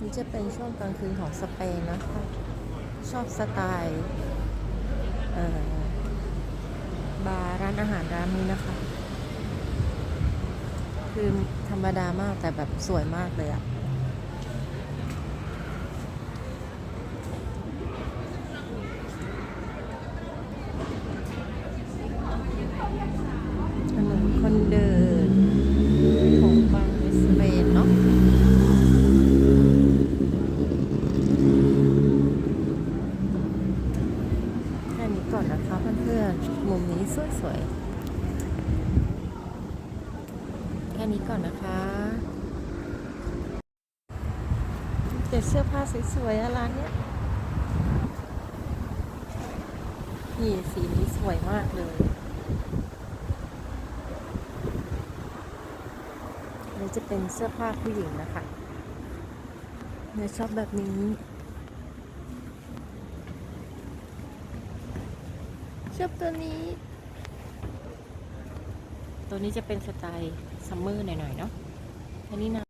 นี่จะเป็นช่วงกลางคืนของสเปนนะคะ ชอบสไตล์บาร์ร้านอาหารร้านนี้นะคะ คือธรรมดามากแต่แบบสวยมากเลยอะถนนคนเดินของบางในสเปนเนาะ แค่นี้ ก่อนนะคะเพื่อนๆ มุมนี้สวยๆ แค่นี้ก่อนนะคะแต่เสื้อผ้าสวยๆร้านเนี้ยนี่สีนี้สวยมากเลยนี่จะเป็นเสื้อผ้าผู้หญิงนะคะเนี่ยชอบแบบนี้ ชอบตัวนี้ ตัวนี้จะเป็นสไตล์ซัมเมอร์หน่อยๆเนาะอันนี้นะ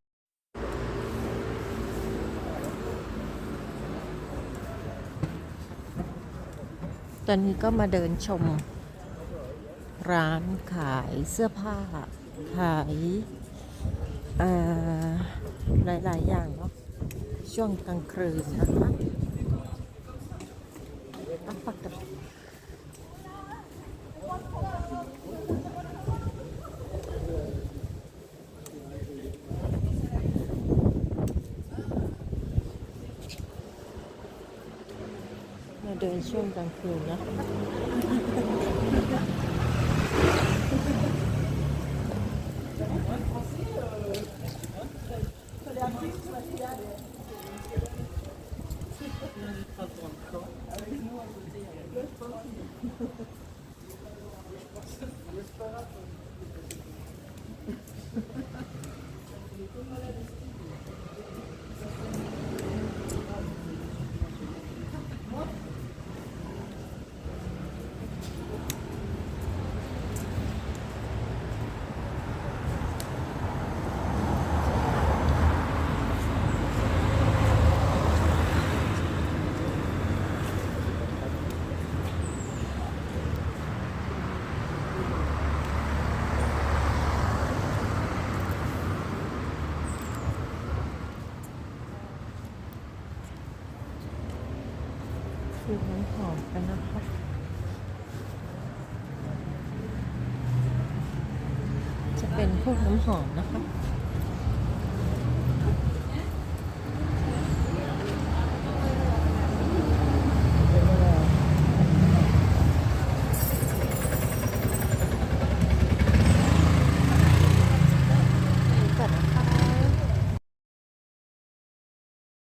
ตอนนี้ก็มาเดินชม ร้านขายเสื้อผ้า ขายหลายๆ อย่างเนาะช่วงกลางคืนนะคะอะปัก กับมาเดินช่วงกลางคืนนะ ซื้อน้ำหอมกันนะครับจะเป็นพวกน้ำหอมนะคะ